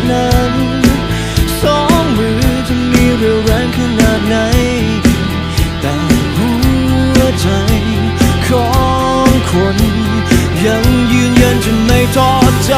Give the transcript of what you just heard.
ดนั้นสองมือจะมีเรียวแรงขนาดไหน แต่หัวใจของคน ยังยืนยันจะไม่ท้อใจ